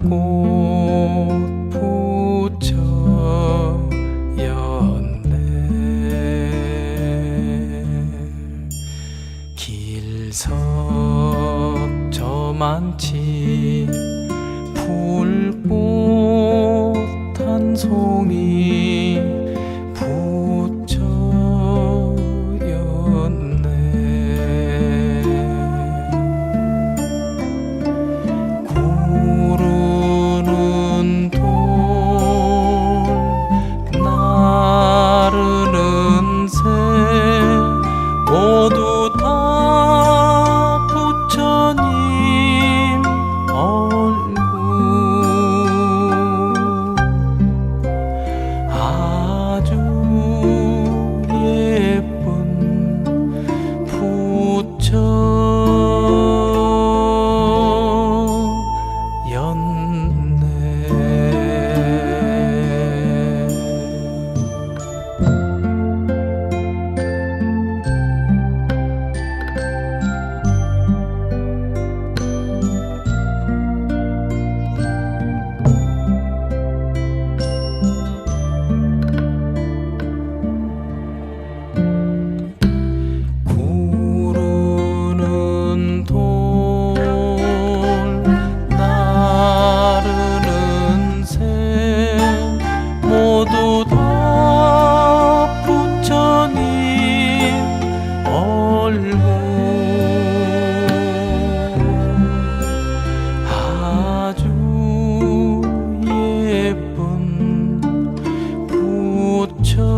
꽃 붙여 연네. 길석 저만치 불꽃 한 송이 멈춰.